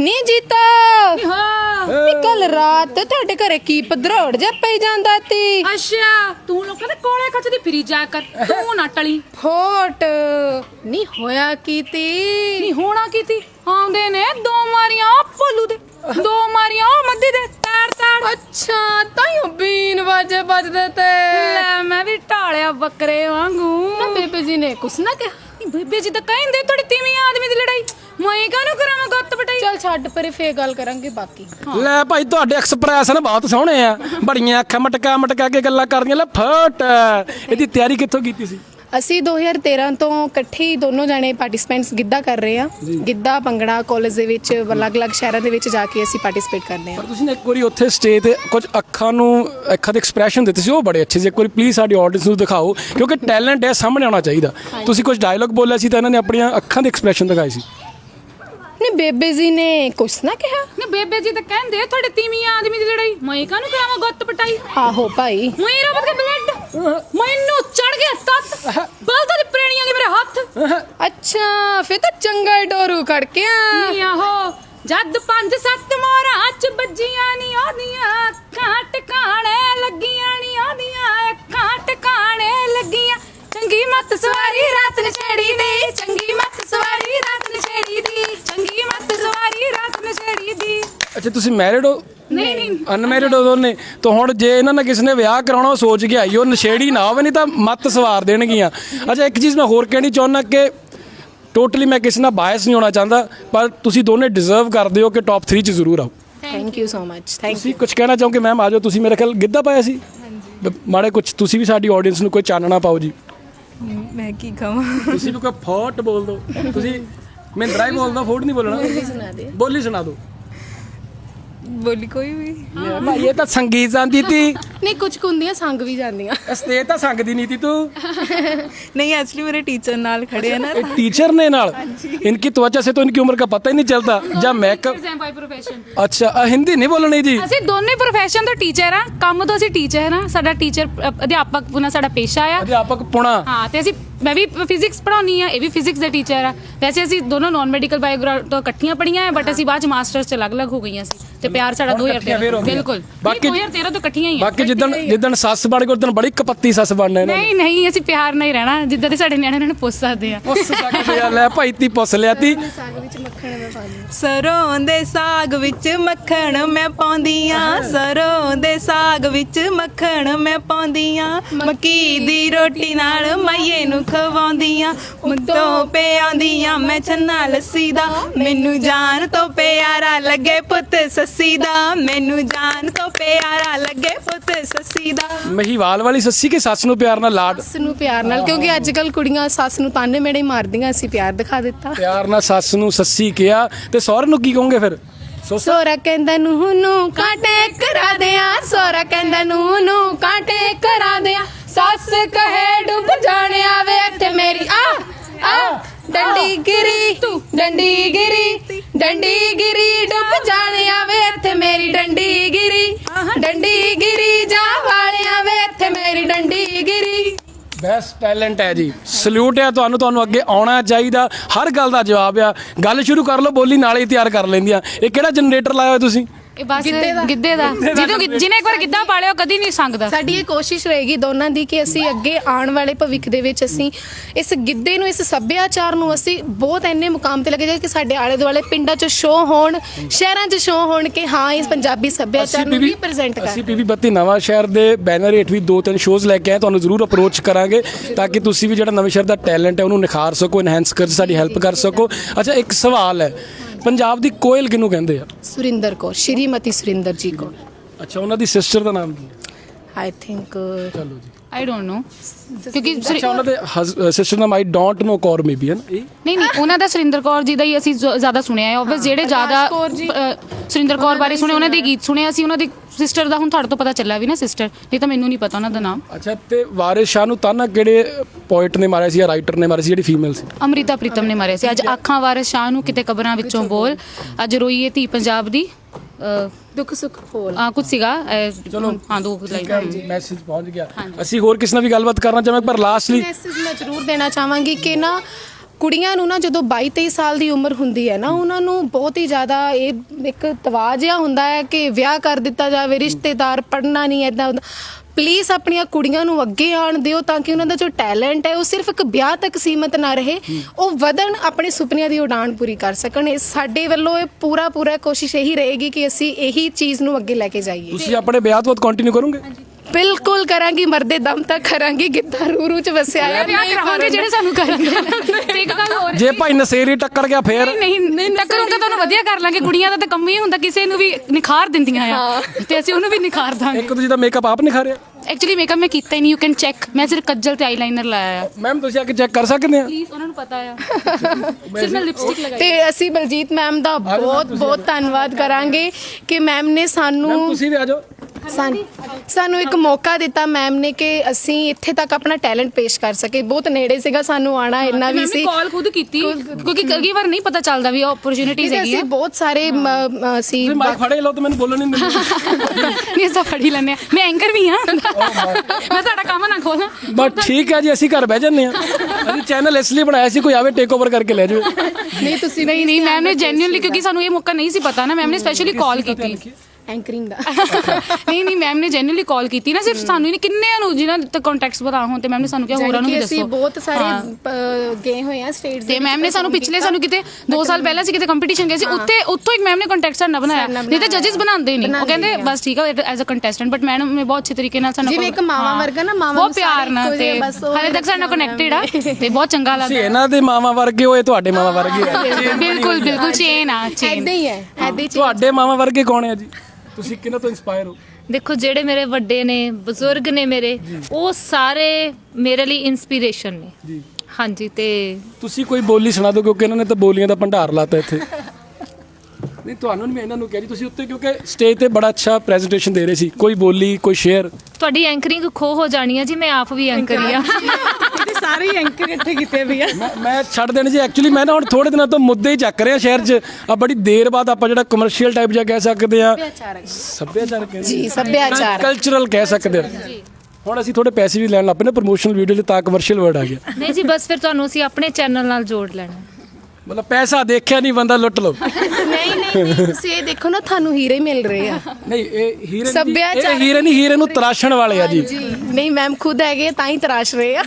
ਨੀ ਜੀਤਾ। ਹਾਂ। ਨੀ ਕੱਲ ਰਾਤ ਤੁਹਾਡੇ ਘਰੇ ਕੀ ਪਧਰੋੜ ਜਾ ਪਈ ਜਾਂਦਾ ਤੀ? ਅੱਛਾ ਤੂੰ ਲੋਕਾਂ ਦੇ ਕੋਲੇ ਕੱਚਦੀ ਫਿਰੀ ਜਾ ਕਰ। ਤੂੰ ਨਾ ਟਲੀ। ਫੋਟ। ਨੀ ਹੋਇਆ ਕੀ ਤੀ? ਨਹੀਂ ਹੋਣਾ ਕੀਤੀ ਆਉਂਦੇ ਨੇ ਦੋ ਮਾਰੀਆਂ ਭੋਲੂ ਦੇ ਦੋ ਮਾਰੀਆਂ ਮੱਦੀ ਦੇ ਤਾੜ ਤਾੜ। ਅੱਛਾ ਤਾਈਓ ਬੀਨ ਵਾਜੇ ਵੱਜਦੇ ਤੇ। ਲੈ ਮੈਂ ਵੀ ਢਾਲਿਆ ਬੱਕਰੇ ਵਾਂਗੂ। ਬੇਬੇ ਜੀ ਨੇ ਕੁਛ ਨਾ ਕਿਹਾ। ਬੇਬੇ ਜੀ ਤਾਂ ਕਹਿੰਦੇ ਤੁਹਾਡੀ ਤੀਵੀਂ ਆਦਮੀ ਦੀ ਲੜਾਈ। ਮੈਂ ਕਾਹਨੂੰ ਕਰਾਵਾਂ ਗੱਤ ਬਟਾਈ ਚਲ ਛੱਡ ਪਰੇ ਫੇਰ ਗੱਲ ਕਰਾਂਗੇ ਬਾਕੀ। ਲੈ ਭਾਈ ਤੁਹਾਡੇ ਐਕਸਪ੍ਰੈਸ਼ਨ ਬਹੁਤ ਸੋਹਣੇ ਆ। ਬੜੀਆਂ ਅੱਖਾਂ ਮਟਕਾ ਮਟਕਾ ਕੇ ਗੱਲਾਂ ਕਰਦੀਆਂ। ਲੈ ਫਟ। ਇਹਦੀ ਤਿਆਰੀ ਕਿੱਥੋਂ ਕੀਤੀ ਸੀ? ਅਸੀਂ 2013 ਤੋਂ ਇਕੱਠੇ ਹੀ ਦੋਨੋਂ ਜਾਣੇ ਪਾਰਟਿਸਪੈਂਟਸ ਗਿੱਧਾ ਕਰ ਰਹੇ ਆ ਗਿੱਧਾ ਭੰਗੜਾ ਕਾਲਜ ਦੇ ਵਿੱਚ ਅਲੱਗ-ਅਲੱਗ ਸ਼ਹਿਰਾਂ ਦੇ ਵਿੱਚ ਜਾ ਕੇ ਅਸੀਂ ਪਾਰਟਿਸਿਪੇਟ ਕਰਦੇ ਆ ਪਰ ਤੁਸੀਂ ਨਾ ਇੱਕ ਵਾਰੀ ਉੱਥੇ ਸਟੇਜ ਤੇ ਕੁਝ ਅੱਖਾਂ ਨੂੰ ਅੱਖਾਂ ਦੇ ਐਕਸਪ੍ਰੈਸ਼ਨ ਦਿੱਤੇ ਸੀ ਉਹ ਬੜੇ ਅੱਛੇ ਸੀ। ਇੱਕ ਵਾਰੀ ਪਲੀਜ਼ ਸਾਡੀ ਆਡੀਅנס ਨੂੰ ਦਿਖਾਓ ਕਿਉਂਕਿ ਟੈਲੈਂਟ ਹੈ ਸਾਹਮਣੇ ਆਉਣਾ ਚਾਹੀਦਾ। ਤੁਸੀਂ ਕੁਝ ਡਾਇਲੌਗ ਬੋਲਿਆ ਸੀ ਤਾਂ ਇਹਨਾਂ ਨੇ ਆਪਣੀਆਂ ਅੱਖਾਂ ਦੇ ਐਕਸਪ੍ਰੈਸ਼ਨ ਦਿਖਾਏ ਸੀ। ਨੇ ਬੇਬੇ ਜੀ ਨੇ ਕੁਛ ਨਾ ਕਿਹਾ? ਨੇ ਬੇਬੇ ਜੀ ਤਾਂ ਕਹਿੰਦੇ ਤੁਹਾਡੇ ਤੀਵੀਂ ਆਦਮੀ ਦੀ ਲੜਾਈ। ਮੈਂ ਕਾਹਨੂੰ ਕਰਾਵਾਂ ਗੁੱਤ ਪਟਾਈ? ਆਹੋ ਭਾਈ। ਮੈਂ ਰਬਤ ਕੇ ਬਲੱਡ ਮੈਨੂੰ ਚੜ ਗਿਆ ਤੱਤ ਬਲਦਾ ਦੀ ਪ੍ਰੇਣੀਆਂ ਦੇ ਮੇਰੇ ਹੱਥ। ਅੱਛਾ ਫੇ ਤਾਂ ਚੰਗਾ ਹੀ ਡੋਰੂ ਖੜਕਿਆ ਨੀ ਆਹੋ ਜਦ ਪੰਜ ਸੱਤ ਮੋਹਰਾਂ ਚ ਵੱਜੀਆਂ ਨੀ ਉਹਦੀਆਂ ਅੱਖਾਂ ਟਿਕਾਣੇ ਲੱਗੀਆਂ ਨੀ ਉਹਦੀਆਂ ਅੱਖਾਂ ਤੁਸੀਂ ਮੈਰਿਡ ਹੋ? ਨਹੀਂ ਨਹੀਂ। ਅਨਮੈਰਿਡ ਹੋ ਦੋਨੇ। ਤਾਂ ਹੁਣ ਜੇ ਇਹਨਾਂ ਨਾਲ ਕਿਸੇ ਨੇ ਵਿਆਹ ਕਰਾਉਣਾ ਉਹ ਸੋਚ ਕੇ ਆਈ ਉਹ ਨਸ਼ੇੜੀ ਨਾ ਹੋਵੇ ਨਹੀਂ ਤਾਂ ਮੱਤ ਸਵਾਰ ਦੇਣਗੀਆਂ। ਅੱਛਾ ਇੱਕ ਚੀਜ਼ ਮੈਂ ਹੋਰ ਕਹਿਣੀ ਚਾਹੁੰਦਾ ਕਿ ਟੋਟਲੀ ਮੈਂ ਕਿਸੇ ਨਾਲ ਬਾਇਸ ਨਹੀਂ ਹੋਣਾ ਚਾਹੁੰਦਾ ਪਰ ਤੁਸੀਂ ਦੋਨੇ ਡਿਜ਼ਰਵ ਕਰਦੇ ਹੋ ਕਿ ਟੌਪ 3 ਚ ਜ਼ਰੂਰ ਆਓ। Thank you so much thank ਤੁਸੀਂ ਕੁਝ ਕਹਿਣਾ ਚਾਹੋਗੇ ਮੈਮ ਆਜੋ ਤੁਸੀਂ ਮੇਰੇ ਖਿਆਲ ਗਿੱਧਾ ਪਾਇਆ ਸੀ? ਹਾਂਜੀ। ਮਾੜੇ ਕੁਝ ਤੁਸੀਂ ਵੀ ਸਾਡੀ ਆਡੀਅנס ਨੂੰ ਕੋਈ ਚਾਨਣਾ ਪਾਓ ਜੀ। ਮੈਂ ਕੀ ਕਹਾਂ? ਤੁਸੀਂ ਵੀ ਕੋਈ ਫੋਟ ਬੋਲ ਦਿਓ। ਤੁਸੀਂ ਮਹਿੰਦਰਾ ਹੀ ਬੋਲ ਦਿਓ ਫੋਟ ਨਹੀਂ ਬੋਲਣਾ। ਸੁਣਾ ਦੇ ਬੋਲੀ ਸੁਣਾ ਦਿਓ। ਬੋਲੀ ਕੋਈ ਵੀ ਭਾਈ ਇਹ ਤਾਂ ਸੰਗੀਤ ਜਾਂਦੀ ਤੀ ਨਹੀਂ ਕੁਝ ਹੁੰਦੀਆਂ ਸੰਗ ਵੀ ਜਾਂਦੀਆਂ ਅਸਤੇ ਤਾਂ ਸੰਗਦੀ ਨਹੀਂ ਤੀ ਤੂੰ नहीं एक्चुअली मेरे टीचर नाल खड़े हैं ना एक टीचर ने नाल इनकी त्वचा से तो इनकी उम्र का पता ही नहीं चलता जब मेकअप ਐਗਜ਼ਾਮ ਬਾਈ ਪ੍ਰੋਫੈਸ਼ਨ अच्छा अ, हिंदी नहीं बोलनी जी ਅਸੀਂ ਦੋਨੇ ਪ੍ਰੋਫੈਸ਼ਨ ਤੋਂ ਟੀਚਰ ਆ ਕੰਮ ਤੋਂ ਅਸੀਂ ਟੀਚਰ ਆ ਸਾਡਾ ਟੀਚਰ ਅਧਿਆਪਕ ਪੁਨਾ ਸਾਡਾ ਪੇਸ਼ਾ ਆ अध्यापक पुणा ਹਾਂ ਤੇ ਅਸੀਂ ਮੈਂ ਵੀ ਫਿਜ਼ਿਕਸ ਪੜਾਉਣੀ ਆ ਇਹ ਵੀ ਫਿਜ਼ਿਕਸ ਦੇ ਟੀਚਰ ਆ ਵੈਸੇ ਅਸੀਂ ਦੋਨੋਂ ਨਾਨ ਮੈਡੀਕਲ ਬਾਇਓਗ੍ਰਾਫ ਤੋਂ ਇਕੱਠੀਆਂ ਪੜੀਆਂ ਆ ਬਟ ਅਸੀਂ ਬਾਅਦ ਚ ਮਾਸਟਰਸ ਚ ਅਲੱਗ-ਅਲੱਗ ਹੋ ਗਈਆਂ ਸੀ ਤੇ ਪਿਆਰ ਸਾਡਾ 2013 ਬਿਲਕੁਲ। ਬਾਕੀ 2013 ਤੋਂ ਇਕੱਠੀਆਂ ਹੀ ਆ। ਬਾਕੀ ਜਿੱਦਣ ਜਿੱਦਣ ਸੱਸ ਬਣ ਗਈ ਉਦੋਂ ਬੜੀ ਕਪੱਤੀ ਸੱਸ ਬਣਨਾ ਇਹਨਾਂ ਨਹੀਂ ਨਹੀਂ ਅਸੀਂ ਪਿਆਰ ਨਾਲ ਰਹਿਣਾ। ਜਿੱਦਾਂ ਦੇ ਸਾਡੇ ਨਿਆਣੇ ਇਹਨਾਂ ਪੁੱਛ ਸਕਦੇ ਆ। ਪੁੱਛ ਸਕਦੇ ਆ ਲੈ ਭਾਈ ਤੀ ਪੁੱਛ ਲਿਆ ਤੀ। ਸਰੋਂ ਦੇ ਸਾਗ ਵਿੱਚ ਮੱਖਣ ਮੈਂ ਪਾਉਂਦੀ ਆ ਸਰੋਂ ਦੇ ਸਾਗ ਵਿੱਚ ਮੱਖਣ ਮੈਂ ਪਾਉਂਦੀ ਆ ਮੱਕੀ ਦੀ ਰੋਟੀ ਨਾਲ ਮਾਈਏ ਨੂੰ ਖਵਾਉਂਦੀ ਆ ਮੁੱਤੋਂ ਪਿਆਉਂਦੀ ਆ ਮੈਂ ਛੰਨਾ ਲੱਸੀ ਦਾ। ਮੈਨੂੰ ਜਾਨ ਤੋਂ ਪਿਆਰਾ ਲੱਗੇ ਪੁੱਤ ਸੱਸ ਦਾ ਮੈਨੂੰ ਜਾਨ ਤੋਂ ਪਿਆਰਾ ਲੱਗੇ ਪੁੱਤ ਸੱਸੀ ਦਾ। ਮਹੀਵਾਲ ਵਾਲੀ ਸੱਸੀ ਕੇ ਸੱਸ ਨੂੰ ਪਿਆਰ ਨਾਲ ਲਾਡ? ਸੱਸ ਨੂੰ ਪਿਆਰ ਨਾਲ ਕਿਉਂਕਿ ਅੱਜ ਕੱਲ ਕੁੜੀਆਂ ਸੱਸ ਨੂੰ ਤਾਨੇ ਮੇੜੇ ਮਾਰਦੀਆਂ ਅਸੀਂ ਪਿਆਰ ਦਿਖਾ ਦਿੱਤਾ। ਪਿਆਰ ਨਾਲ ਸੱਸ ਨੂੰ ਸੱਸੀ ਕਿਹਾ ਤੇ ਸਹੁਰੇ ਨੂੰ ਕੀ ਕਹੋਗੇ ਫਿਰ? ਸੋਰਾ ਕਹਿੰਦਾ ਨੂੰ ਨੂੰ ਕਾਂਟੇ ਕਰਾ ਦਿਆਂ। ਸੋਰਾ ਕਹਿੰਦਾ ਨੂੰ ਨੂੰ ਕਾਂਟੇ ਕਰਾ ਦਿਆਂ। ਸੱਸ ਕਹੇ ਡੁੱਬ ਜਾਣਿਆ ਵੇ ਇੱਥੇ ਮੇਰੀ। ਆ ਆ ਡੰਡੀ ਗਿਰੀ ਤੂੰ ਡੰਡੀ ਗਿਰੀ ਡੰਡੀ ਗਿਰੀ ਡੁੱਬ ਜਾਣਿਆ ਵੇ ਇੱਥੇ ਮੇਰੀ ਡੰਡੀ ਗਿਰੀ ਡੰਡੀ ਗਿਰੀ ਜਾ ਵਾਲਿਆ ਵੇ ਇੱਥੇ ਮੇਰੀ ਡੰਡੀ ਗਿਰੀ ਬੈਸਟ ਟੈਲੈਂਟ ਹੈ ਜੀ। ਸਲੂਟ ਹੈ ਤੁਹਾਨੂੰ ਤੁਹਾਨੂੰ ਅੱਗੇ ਆਉਣਾ ਚਾਹੀਦਾ। ਹਰ ਗੱਲ ਦਾ ਜਵਾਬ ਆ। ਗੱਲ ਸ਼ੁਰੂ ਕਰ ਲਓ ਬੋਲੀ ਨਾਲੇ ਹੀ ਤਿਆਰ ਕਰ ਲੈਂਦੀਆਂ। ਇਹ ਕਿਹੜਾ ਜਨਰੇਟਰ ਲਾਇਆ ਹੋਇਆ ਤੁਸੀਂ? ਇਹ ਬਸ ਗਿੱਧੇ ਦਾ। ਜਦੋਂ ਗਿ- ਜਿਹਨੇ ਇੱਕ ਵਾਰ ਗਿੱਧਾ ਪਾਲਿਆ ਉਹ ਕਦੀ ਨਹੀਂ ਸੰਗਦਾ। ਸਾਡੀ ਇਹ ਕੋਸ਼ਿਸ਼ ਰਹੇਗੀ ਦੋਨਾਂ ਦੀ ਕਿ ਅਸੀਂ ਅੱਗੇ ਆਉਣ ਵਾਲੇ ਭਵਿੱਖ ਦੇ ਵਿੱਚ ਅਸੀਂ ਇਸ ਗਿੱਧੇ ਨੂੰ ਇਸ ਸੱਭਿਆਚਾਰ ਨੂੰ ਅਸੀਂ ਬਹੁਤ ਇੰਨੇ ਮੁਕਾਮ ਤੇ ਲੱਗੇ ਕਿ ਸਾਡੇ ਆਲੇ ਦੁਆਲੇ ਪਿੰਡਾਂ 'ਚ ਸ਼ੋਅ ਹੋਣ ਸ਼ਹਿਰਾਂ 'ਚ ਸ਼ੋਅ ਹੋਣ ਕਿ ਹਾਂ ਇਸ ਪੰਜਾਬੀ ਸੱਭਿਆਚਾਰ ਨੂੰ ਰਿਪਰੈਜ਼ੈਂਟ ਕਰ ਅਸੀਂ ਪੀਵੀ ਬੱਤੀ ਨਵਾਂ ਸ਼ਹਿਰ ਦੇ ਬੈਨਰ ਹੇਠ ਵੀ ਦੋ ਤਿੰਨ ਸ਼ੋਜ਼ ਲੈ ਕੇ ਆਏ ਤੁਹਾਨੂੰ ਜ਼ਰੂਰ ਅਪਰੋਚ ਕਰਾਂਗੇ ਤਾਂ ਕਿ ਤੁਸੀਂ ਵੀ ਜਿਹੜਾ ਨਵੇਂ ਸ਼ਹਿਰ ਦਾ ਟੈਲੈਂਟ ਹੈ ਉਹਨੂੰ ਨਿਖਾਰ ਸਕੋ ਐਨਹਾਂਸ ਕਰ ਸਾਡੀ ਹੈਲਪ ਕਰ ਸਕੋ। ਅੱਛਾ ਇੱਕ ਸਵਾਲ ਹੈ। ਪੰਜਾਬ ਦੀ ਕੋਇਲ ਕਿਹਨੂੰ ਕਹਿੰਦੇ ਆ? ਸੁਰਿੰਦਰ ਕੌਰ ਸ਼੍ਰੀਮਤੀ ਸੁਰਿੰਦਰ ਜੀ ਕੌਰ। ਅੱਛਾ ਉਹਨਾਂ ਦੀ ਸਿਸਟਰ ਦਾ ਨਾਮ ਕੀ ਹੈ? ਆਈ ਥਿੰਕ ਚਲੋ ਜੀ। ਆਈ ਡੋਨਟ ਨੋ ਕਿਉਂਕਿ ਸ੍ਰੀ- ਅੱਛਾ ਉਹਨਾਂ ਦੇ sister the I don't know Kaur maybe ਹੈ ਨਾ ਇਹ? ਨਹੀਂ ਨਹੀਂ ਉਹਨਾਂ ਦਾ ਸੁਰਿੰਦਰ ਕੌਰ ਜੀ ਦਾ ਹੀ ਅਸੀਂ ਜ਼- ਜ਼ਿਆਦਾ ਸੁਣਿਆ ਹੈ। ਆਬਵੀਅਸ ਜਿਹੜੇ ਜ਼ਿਆਦਾ ਕੌਰ ਜੀ। ਅ, ਸੁਰਿੰਦਰ ਕੌਰ ਬਾਰੇ ਸੁਣੇ ਉਹਨਾਂ ਦੇ ਗੀਤ ਸੁਣੇ ਅਸੀਂ ਉਹਨਾਂ ਦੀ ਸਿਸਟਰ ਦਾ ਹੁਣ ਤੁਹਾਡੇ ਤੋਂ ਪਤਾ ਚੱਲਿਆ ਵੀ ਨਾ ਸਿਸਟਰ ਨਹੀਂ ਤਾਂ ਮੈਨੂੰ ਨਹੀਂ ਪਤਾ ਉਹਨਾਂ ਦਾ ਨਾਮ। ਅੱਛਾ ਤੇ ਵਾਰਿਸ ਸ਼ਾਹ ਨੂੰ ਤਾਨਾ ਕਿਹੜੇ ਪੋਇਟ ਨੇ ਮਾਰਿਆ ਸੀ ਜਾਂ ਰਾਈਟਰ ਨੇ ਮਾਰਿਆ ਸੀ ਜਿਹੜੀ ਫੀਮੇਲ ਸੀ? ਅਮ੍ਰਿਤਾ ਪ੍ਰੀਤਮ ਨੇ ਮਾਰਿਆ ਸੀ। ਅੱਜ ਅੱਖਾਂ ਵਾਰਿਸ ਸ਼ਾਹ ਨੂੰ ਕਿਤੇ ਕਬਰਾਂ ਵਿੱਚੋਂ ਬੋਲ। ਅੱਜ ਰੋਈਏ ਧੀ ਪੰਜਾਬ ਦੀ। ਦੁੱਖ ਸੁੱਖ ਫੋਲ ਆ ਕੁਝ ਸੀਗਾ ਅ, ਚਲੋ। ਹਾਂ ਦੋ ਲਾਈਨ ਮੈਸੇਜ ਪਹੁੰਚ ਗਿਆ। ਅਸੀਂ ਹੋਰ ਕਿਸੇ ਨਾਲ ਵੀ ਗੱਲਬਾਤ ਕਰਨਾ ਚਾਹਾਂਗੇ ਪਰ ਲਾਸਟਲੀ ਮੈਸੇਜ ਮੈਂ ਜ਼ਰੂਰ ਦੇਣਾ ਚਾਹਾਂਗੀ ਕਿ ਨਾ ਕੁੜੀਆਂ ਨੂੰ ਨਾ ਜਦੋਂ 22 23 ਸਾਲ ਦੀ ਉਮਰ ਹੁੰਦੀ ਹੈ ਨਾ ਉਹਨਾਂ ਨੂੰ ਬਹੁਤ ਹੀ ਜ਼ਿਆਦਾ ਇਹ ਇੱਕ ਤਵਾਜ ਜਿਹਾ ਹੁੰਦਾ ਹੈ ਕਿ ਵਿਆਹ ਕਰ ਦਿੱਤਾ ਜਾਵੇ ਰਿਸ਼ਤੇਦਾਰ ਪੜਨਾ ਨਹੀਂ ਐਦਾਂ ਪਲੀਜ਼ ਆਪਣੀਆਂ ਕੁੜੀਆਂ ਨੂੰ ਅੱਗੇ ਆਣ ਦਿਓ ਤਾਂ ਕਿ ਉਹਨਾਂ ਦਾ ਜੋ ਟੈਲੈਂਟ ਹੈ ਉਹ ਸਿਰਫ ਇੱਕ ਵਿਆਹ ਤੱਕ ਸੀਮਤ ਨਾ ਰਹੇ। ਉਹ ਵਧਣ ਆਪਣੇ ਸੁਪਨਿਆਂ ਦੀ ਉਡਾਨ ਪੂਰੀ ਕਰ ਸਕਣ। ਇਹ ਸਾਡੇ ਵੱਲੋਂ ਇਹ ਪੂਰਾ ਪੂਰਾ ਕੋਸ਼ਿਸ਼ ਇਹੀ ਰਹੇਗੀ ਕਿ ਅਸੀਂ ਇਹੀ ਚੀਜ਼ ਨੂੰ ਅੱਗੇ ਲੈ ਕੇ ਜਾਈਏ। ਤੁਸੀਂ ਆਪਣੇ ਵਿਆਹ ਤੋਂ ਬਾਅਦ ਕੰਟੀਨਿਊ ਕਰੋਗੇ? ਬਿਲਕੁਲ ਕਰਾਂਗੀ ਮਰਦੇ ਦਮ ਤੱਕ ਕਰਾਂਗੀ ਗਿੱਧਾ ਰੂ ਰੂ ਚ ਵਸਿਆ ਹੈ ਵਿਆਹ ਕਰਾਵਾਂਗੇ ਜਿਹੜੇ ਸਾਨੂੰ ਕਰਨਗੇ ਇੱਕ ਗੱਲ ਹੋਰ ਜੇ ਭਾਈ ਨਸੇਰੀ ਟੱਕਰ ਗਿਆ ਫੇਰ? ਨਹੀਂ ਨਹੀਂ ਟੱਕਰੂਗਾ ਤੁਹਾਨੂੰ ਵਧੀਆ ਕਰ ਲਾਂਗੇ। ਕੁੜੀਆਂ ਦਾ ਤਾਂ ਕੰਮ ਹੀ ਹੁੰਦਾ ਕਿਸੇ ਨੂੰ ਵੀ ਨਿਖਾਰ ਦਿੰਦੀਆਂ ਆ। ਤੇ ਅਸੀਂ ਉਹਨੂੰ ਵੀ ਨਿਖਾਰ ਦਾਂਗੇ। ਇੱਕ ਦੂਜੇ ਦਾ ਮੇਕਅਪ ਆਪ ਰਿਹਾ ਐਕਚੁਅਲੀ ਮੇਕਅਪ ਮੈਂ ਕੀਤਾ ਹੀ ਨਹੀਂ ਯੂ ਕੈਨ ਚੈੱਕ ਮੈਂ ਸਿਰਫ ਕੱਜਲ ਤੇ ਆਈਲਾਈਨਰ ਲਾਇਆ ਆ। ਮੈਮ ਤੁਸੀਂ ਆ ਕੇ ਚੈੱਕ ਕਰ ਸਕਦੇ ਆ? ਪਲੀਜ਼ ਉਹਨਾਂ ਨੂੰ ਪਤਾ ਆ। ਸਿਰਫ ਮੈਂ ਲਿਪਸਟਿਕ ਲਗਾਈ ਤੇ ਅਸੀਂ ਬਲਜੀਤ ਮੈਮ ਦਾ ਬਹੁਤ ਬਹੁਤ ਧੰਨਵਾਦ ਕਰਾਂਗੇ ਕਿ ਮੈਮ ਨੇ ਮੈਮ ਸਾਨੂੰ ਤੁਸੀਂ ਵੀ ਆ ਜਾਓ। ਸਾਨੂੰ ਇੱਕ ਮੌਕਾ ਦਿੱਤਾ ਮੈਮ ਨੇ ਕਿ ਅਸੀਂ ਇੱਥੇ ਤੱਕ ਆਪਣਾ ਟੈਲੈਂਟ ਪੇਸ਼ ਕਰ ਸਕੇ ਬਹੁਤ ਨੇੜੇ ਸੀਗਾ ਸਾਨੂੰ ਆਣਾ ਇੰਨਾ ਵੀ ਸੀ। ਕਾਲ ਖੁਦ ਕੀਤੀ ਕਿਉਂਕਿ ਕਈ ਵਾਰ ਨਹੀਂ ਪਤਾ ਚੱਲਦਾ ਵੀ ਓਪਰਚ्युनिटीज ਹੈਗੀ ਅਸੀਂ ਬਹੁਤ ਸਾਰੇ ਅਸੀਂ ਤੁਸੀਂ ਮਾਈਕ ਫੜੇ ਤੇ ਮੈਨੂੰ ਬੋਲਣ ਨਹੀਂ ਦਿੰਦੇ। ਨਹੀਂ ਤਾਂ ਫੜੀ ਲੈਂਦੇ ਮੈਂ ਐਂਕਰ ਵੀ ਹਾਂ। ਮੈਂ ਤੁਹਾਡਾ ਕੰਮ ਨਾ ਖੋਲਾਂ। ਬਸ ਠੀਕ ਹੈ ਜੀ ਅਸੀਂ ਘਰ ਬਹਿ ਜੰਨੇ ਆ ਅਸੀਂ ਚੈਨਲ ਇਸ ਲਈ ਬਣਾਇਆ ਸੀ ਕੋਈ ਆਵੇ ਟੇਕ ਓਵਰ ਕਰਕੇ ਲੈ ਜਾਵੇ। ਨਹੀਂ ਤੁਸੀਂ ਨਹੀਂ ਨਹੀਂ ਮੈਮ ਨੇ ਜੈਨੂਇਨਲੀ ਕਿਉਂਕਿ ਸਾਨੂੰ ਇਹ ਮੌਕਾ ਨਹੀਂ ਸੀ ਪਤਾ ਨਾ ਮੈਮ ਨੇ ਸਪੈਸ਼ਲੀ ਕਾਲ ਕੀਤੀ। ਐਂਕਰਿੰਗ ਦਾ। ਨਹੀਂ ਨਹੀਂ ਮੈਮ ਨੇ ਜੈਨੂਇਨਲੀ ਕਾਲ ਕੀਤੀ ਨਾ ਸਿਰਫ ਸਾਨੂੰ ਹੀ ਨਹੀਂ ਕਿੰਨਿਆਂ ਨੂੰ ਜਿਨ੍ਹਾਂ ਦੇ ਕੰਟੈਕਟਸ ਪਤਾ ਹੋਣ ਤੇ ਮੈਮ ਨੇ ਸਾਨੂੰ ਕਿਹਾ ਹੋਰਾਂ ਨੂੰ ਵੀ ਕਿ ਅਸੀਂ ਦੱਸੋ ਬਹੁਤ। ਸਾਰੇ ਪ- ਗਏ ਹੋਏ ਆ ਸਟੇਟਸ ਤੇ ਮੈਮ ਨੇ ਸਾਨੂੰ ਪਿਛਲੇ ਸਾਨੂੰ ਕਿਤੇ 2 ਸਾਲ ਪਹਿਲਾਂ ਸੀ ਕਿਤੇ ਕੰਪੀਟੀਸ਼ਨ ਗਏ ਸੀ ਉੱਥੇ ਉੱਥੋਂ ਇੱਕ ਮੈਮ ਨੇ ਕੰਟੈਕਟ ਸਾਡਾ ਬਣਾਇਆ। ਸਾਡਾ ਨਹੀਂ ਤਾਂ ਜੱਜਸ ਬਣਾਉਂਦੇ ਹੀ ਨਹੀਂ ਉਹ ਕਹਿੰਦੇ ਬਸ ਠੀਕ ਹੈ as a contestant but madam ਨੇ ਬਹੁਤ ਅੱਛੇ ਤਰੀਕੇ ਨਾਲ ਸਾਨੂੰ ਜਿਵੇਂ ਇੱਕ ਮਾਵਾਂ ਹਾਂ। ਵਰਗਾ ਨਾ, ਮਾਵਾਂ ਬਹੁਤ ਨੂੰ ਪਿਆਰ ਸਾਰੇ ਨਾਲ ਇੱਕੋ ਤੇ ਜਿਹੇ ਬਸ ਉਹ ਹਾਲੇ ਤੱਕ ਸਾਡੇ ਨਾਲ ਕਨੈਕਟਡ ਆ ਤੇ ਬਹੁਤ ਚੰਗਾ ਤੁਸੀਂ ਲੱਗਦਾ ਇਹਨਾਂ ਦੇ ਮਾਵਾ ਵਰਗੇ ਹੋ ਇਹ ਤੁਹਾਡੇ ਮਾਵਾ ਵਰਗੇ ਆ। ਬਿਲਕੁਲ ਬਿਲਕੁਲ ਚੇਨ ਆ ਚੇਨ ਐਦਾਂ ਹੀ ਹੈ ਐਦਾਂ ਹੀ ਤੁਹਾਡੇ ਮਾਵਾ ਵਰਗੇ ਕੌਣ ਹੈ ਜੀ? ਤੁਸੀਂ ਕਿਹਨਾਂ ਤੋਂ ਇਨਸਪਾਇਰ ਹੋ? ਦੇਖੋ ਜਿਹੜੇ ਮੇਰੇ ਵੱਡੇ ਨੇ ਬਜ਼ੁਰਗ ਨੇ ਮੇਰੇ ਉਹ ਸਾਰੇ ਮੇਰੇ ਲਈ ਇਨਸਪੀਰੇਸ਼ਨ ਨੇ। ਜੀ। ਹਾਂਜੀ ਤੇ ਤੁਸੀਂ ਕੋਈ ਬੋਲੀ ਸੁਣਾ ਦਿਓ ਕਿਉਂਕਿ ਇਹਨਾਂ ਨੇ ਤਾਂ ਬੋਲੀਆਂ ਦਾ ਭੰਡਾਰ ਲਾਤਾ ਇੱਥੇ। ਨਹੀਂ ਤੁਹਾਨੂੰ ਨਹੀਂ ਮੈਂ ਇਹਨਾਂ ਨੂੰ ਕਹਿ ਰਹੀ ਤੁਸੀਂ ਉੱਤੇ ਕਿਉਂਕਿ ਸਟੇਜ ਤੇ ਬੜਾ ਅੱਛਾ ਪ੍ਰੈਜੈਂਟੇਸ਼ਨ ਦੇ ਰਹੇ ਸੀ। ਕੋਈ ਬੋਲੀ ਕੋਈ ਸ਼ੇਅਰ ਤੁਹਾਡੀ ਐਂਕਰਿੰਗ ਖੋ ਹੋ ਜਾਣੀ ਆ ਜੀ ਮੈਂ ਆਪ ਵੀ ਐਂਕਰ ਹੀ ਆ। ਸਾਰੇ ਐਂਕਰ ਇਕੱਠੇ ਕੀਤੇ ਵੀ ਆ। ਮੈਂ ਮੈਂ ਛੱਡ ਦੇਣ ਜੀ। ਐਕਚੁਅਲੀ ਮੈਂ ਨਾ ਹੁਣ ਥੋੜੇ ਦਿਨਾਂ ਤੋਂ ਮੁੱਦੇ ਹੀ ਚੱਕ ਰਿਹਾ ਸ਼ਹਿਰ 'ਚ। ਆ ਬੜੀ ਦੇਰ ਬਾਅਦ ਆਪਾਂ ਜਿਹੜਾ ਕਮਰਸ਼ੀਅਲ ਟਾਈਪ ਜਿਹਾ ਕਹਿ ਸਕਦੇ ਆ ਸੱਭਿਆਚਾਰਕ। ਜੀ। ਸੱਭਿਆਚਾਰ ਕਲਚਰਲ ਕਹਿ ਸਕਦੇ ਆ ਹੁਣ ਅਸੀਂ ਥੋੜੇ ਪੈਸੇ ਵੀ ਲੈਣ ਲੱਗ ਪਏ ਨਾ ਪ੍ਰੋਮੋਸ਼ਨਲ ਵੀਡੀਓ ਲਈ ਤਾਂ ਕਮਰਸ਼ੀਅਲ ਵਰਡ ਆ ਗਿਆ। ਨਹੀਂ ਜੀ ਬਸ ਫਿਰ ਤੁਹਾਨੂੰ ਅਸੀਂ ਆਪਣੇ ਚੈਨਲ ਨਾਲ ਜੋੜ ਲੈਣਾ। ਮਤਲਬ ਪੈਸਾ ਦੇਖਿਆ ਨਹੀਂ ਬੰਦਾ ਲੁੱਟ ਲਓ। ਨਹੀਂ ਨਹੀਂ ਨਹੀਂ ਤੁਸੀਂ ਇਹ ਦੇਖੋ ਨਾ ਤੁਹਾਨੂੰ ਹੀਰੇ ਮਿਲ ਰਹੇ ਆ। ਨਹੀਂ ਇਹ ਹੀਰੇ ਨਹੀਂ ਸੱਭਿਆਚਾਰਕ- ਇਹ ਹੀਰੇ ਨਹੀਂ ਹੀਰੇ ਨੂੰ ਤਰਾਸ਼ਣ ਵਾਲੇ ਆ ਜੀ। ਜੀ ਨਹੀਂ ਮੈਮ ਖੁਦ ਹੈਗੇ ਤਾਂ ਹੀ ਤਰਾਸ਼ ਰਹੇ ਆ।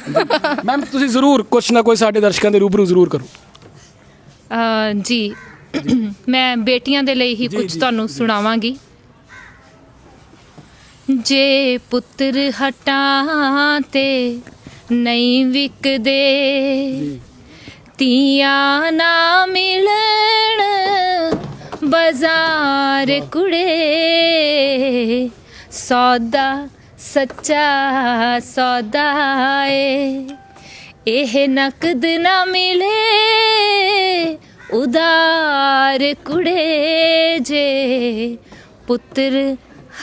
ਮੈਮ ਤੁਸੀਂ ਜ਼ਰੂਰ ਕੁਛ ਨਾ ਕੋਈ ਸਾਡੇ ਦਰਸ਼ਕਾਂ ਦੇ ਰੂਬਰੂ ਜ਼ਰੂਰ ਕਰੋ। ਅਹ ਜੀ। ਮੈਂ ਬੇਟੀਆਂ ਦੇ ਲਈ ਹੀ ਕੁਝ ਤੁਹਾਨੂੰ ਸੁਣਾਵਾਂਗੀ। ਜੇ ਪੁੱਤਰ ਹਟਾਂ ਤੇ ਨਹੀਂ ਵਿਕਦੇ ਤੀਆਂ ਨਾ ਮਿਲਣ ਬਾਜ਼ਾਰ ਕੁੜੇ। ਸੌਦਾ ਸੱਚਾ ਸੌਦਾ ਏ। ਇਹ ਨਕਦ ਨਾ ਮਿਲੇ ਉਦਾਰ ਕੁੜੇ ਜੇ। ਪੁੱਤਰ